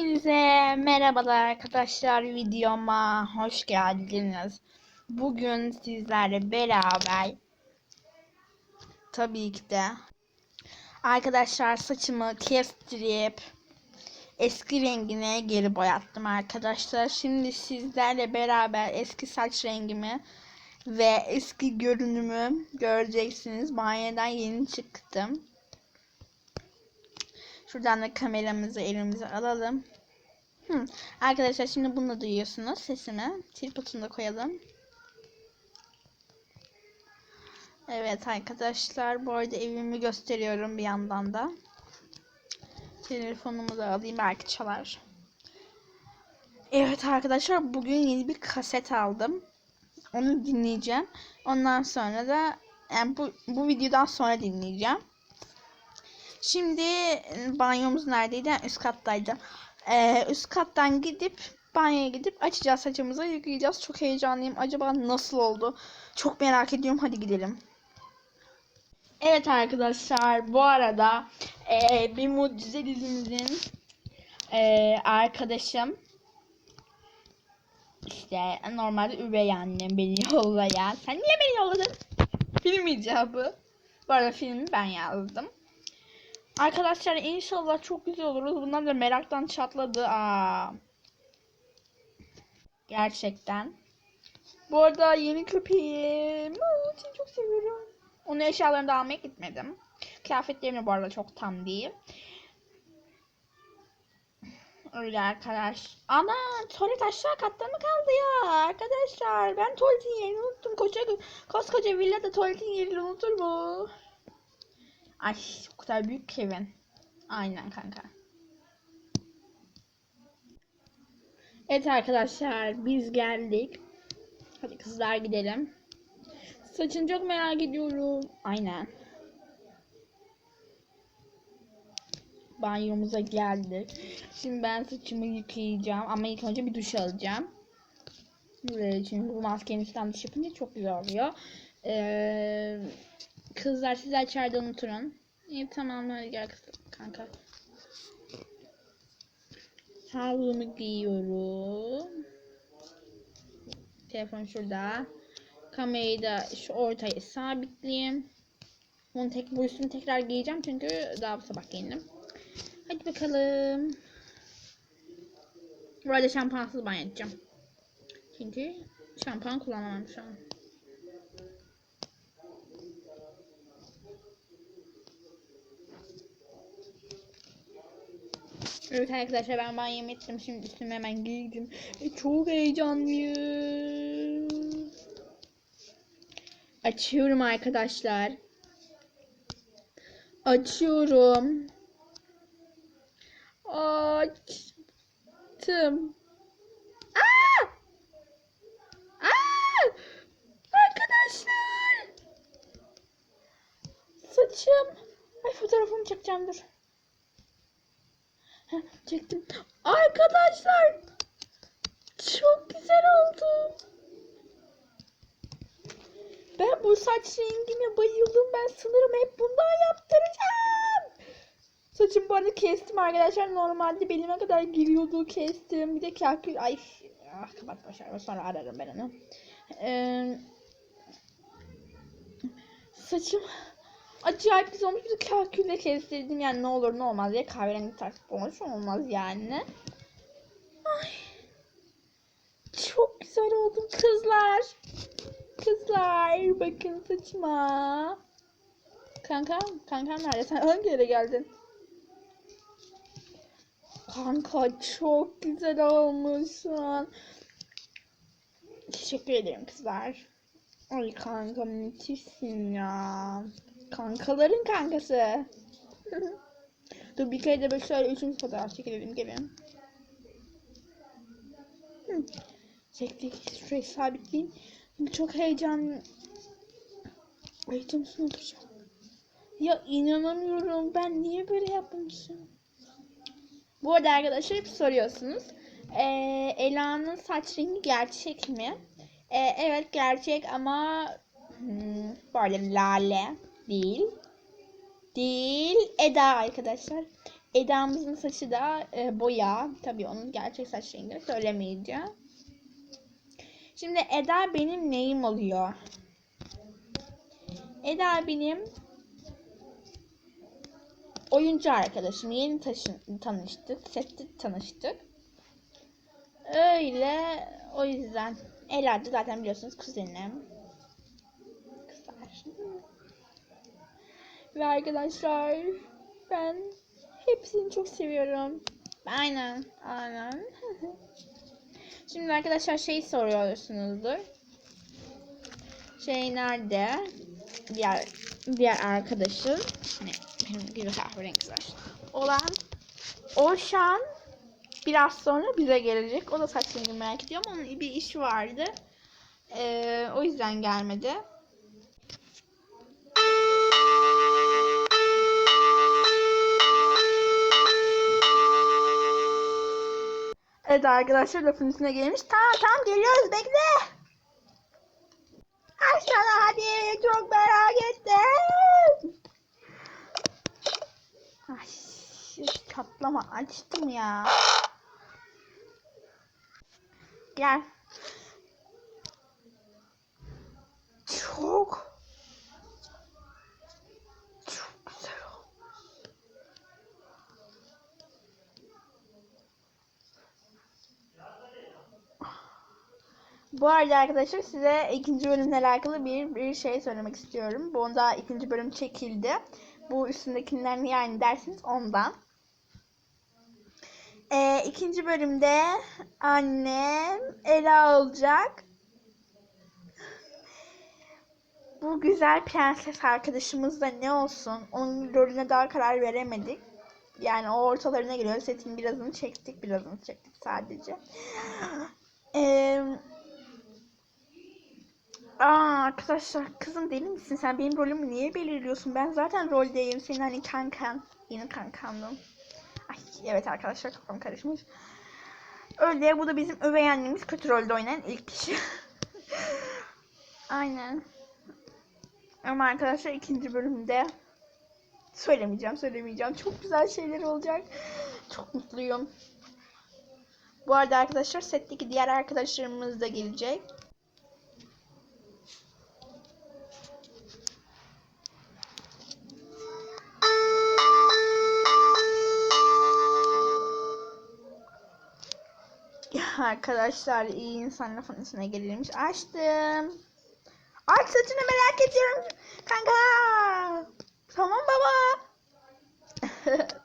Hepinize merhabalar arkadaşlar videoma hoş geldiniz. Bugün sizlerle beraber tabii ki de arkadaşlar saçımı kestirip eski rengine geri boyattım arkadaşlar. Şimdi sizlerle beraber eski saç rengimi ve eski görünümü göreceksiniz. Banyodan yeni çıktım. Şuradan da kameramızı elimize alalım. Hı. Arkadaşlar şimdi bunu da duyuyorsunuz sesimi. Tripodunu da koyalım. Evet arkadaşlar bu arada evimi gösteriyorum bir yandan da. Telefonumu da alayım belki çalar. Evet arkadaşlar bugün yeni bir kaset aldım. Onu dinleyeceğim. Ondan sonra da yani bu, bu videodan sonra dinleyeceğim. Şimdi banyomuz neredeydi? Üst kattaydı. Ee, üst kattan gidip banyoya gidip açacağız saçımızı yıkayacağız. Çok heyecanlıyım. Acaba nasıl oldu? Çok merak ediyorum. Hadi gidelim. Evet arkadaşlar bu arada e, bir mucize dizimizin e, arkadaşım işte normalde üvey annem beni yollayan. Sen niye beni yolladın? Film icabı. Bu arada filmi ben yazdım. Arkadaşlar inşallah çok güzel oluruz. Bunlar da meraktan çatladı. Aa. Gerçekten. Bu arada yeni köpeğim. Aa, seni çok seviyorum. Onun eşyalarını da almaya gitmedim. Kıyafetlerim de bu arada çok tam değil. Öyle arkadaş. Ana tuvalet aşağı katta mı kaldı ya arkadaşlar? Ben tuvaletin yerini unuttum. Koca, koskoca villada tuvaletin yerini unutur mu? Ay kadar büyük Kevin. Aynen kanka. Evet arkadaşlar biz geldik. Hadi kızlar gidelim. Saçını çok merak ediyorum. Aynen. Banyomuza geldik. Şimdi ben saçımı yıkayacağım ama ilk önce bir duş alacağım. Çünkü bu maskenin üstten duş yapınca çok güzel oluyor. Ee, kızlar siz içeride oturun. İyi tamam hadi gel kanka. Havlumu giyiyorum. Telefon şurada. Kamerayı da şu ortaya sabitleyeyim. Bunu tek bu üstünü tekrar giyeceğim çünkü daha bu sabah giyindim. Hadi bakalım. Bu arada şampuansız banyo edeceğim. Çünkü şampuan kullanamam şu an. Evet arkadaşlar ben banyomu ettim. Şimdi üstüme hemen giydim. Çok heyecanlıyım. Açıyorum arkadaşlar. Açıyorum. Açtım. Aa! Aa! Arkadaşlar. Saçım. Ay fotoğrafımı çekeceğim dur. Çektim. Arkadaşlar. Çok güzel oldu. Ben bu saç rengine bayıldım. Ben sanırım hep bundan yaptıracağım. Saçımı bu arada kestim arkadaşlar. Normalde belime kadar giriyordu. Kestim. Bir de kakül. Ay. Ah, kapat başar. Sonra ararım ben onu. Ee, saçım acayip güzel olmuş. Bir de kakülle kestirdim. Yani ne olur ne olmaz diye kahverengi takıp olmuş olmaz yani. Ay. Çok güzel oldum kızlar. Kızlar bakın saçıma. Kanka, kanka nerede? Sen hangi yere geldin? Kanka çok güzel olmuşsun. Teşekkür ederim kızlar. Ay kanka müthişsin ya. Kankaların kankası. Dur bir kere de böyle şöyle üçüncü fotoğraf çekelim gelin. Hı. Çektik. Şurayı sabitleyeyim. Çünkü çok heyecanlı. Heyecanlısın oturacağım. Ya inanamıyorum. Ben niye böyle yapmışım? Bu arada arkadaşlar hep soruyorsunuz. Ee, Ela'nın saç rengi gerçek mi? Ee, evet gerçek ama hmm, böyle lale değil. Değil. Eda arkadaşlar. Eda'mızın saçı da e, boya. Tabii onun gerçek saç rengini söylemeyeceğim. Şimdi Eda benim neyim oluyor? Eda benim oyuncu arkadaşım. Yeni taşın, tanıştık. Sette tanıştık. Öyle o yüzden. Ela zaten biliyorsunuz kuzenim. Ve arkadaşlar ben hepsini çok seviyorum. Aynen, aynen. Şimdi arkadaşlar şey soruyorsunuzdur. Şey nerede? Diğer diğer arkadaşım. Ne? Benim gibi kahverengi. Olan o şu an biraz sonra bize gelecek. O da saç rengini merak ediyor ama onun bir işi vardı. Ee, o yüzden gelmedi. Evet arkadaşlar lafın üstüne gelmiş. Tamam tamam geliyoruz bekle. Aşağıda hadi çok merak ettim. Ay çatlama açtım ya. Gel. Çok çok güzel olmuş. Bu arada arkadaşlar size ikinci bölümle alakalı bir, bir şey söylemek istiyorum. Bu onda ikinci bölüm çekildi. Bu üstündekinden yani dersiniz ondan. Ee, ikinci bölümde annem Ela olacak. Bu güzel prenses arkadaşımız da ne olsun? Onun rolüne daha karar veremedik. Yani o ortalarına geliyor. Setin birazını çektik. Birazını çektik sadece. Eee Aa arkadaşlar kızım deli misin sen benim rolümü niye belirliyorsun? Ben zaten roldeyim. Senin hani kankan. Yeni kankandım. Ay evet arkadaşlar kafam karışmış. Öyle bu da bizim övey annemiz kötü rolde oynayan ilk kişi. Aynen. Ama arkadaşlar ikinci bölümde söylemeyeceğim söylemeyeceğim. Çok güzel şeyler olacak. Çok mutluyum. Bu arada arkadaşlar setteki diğer arkadaşlarımız da gelecek. arkadaşlar iyi insan lafın üstüne gelirmiş. Açtım. Aç saçını merak ediyorum. Kanka. Tamam baba.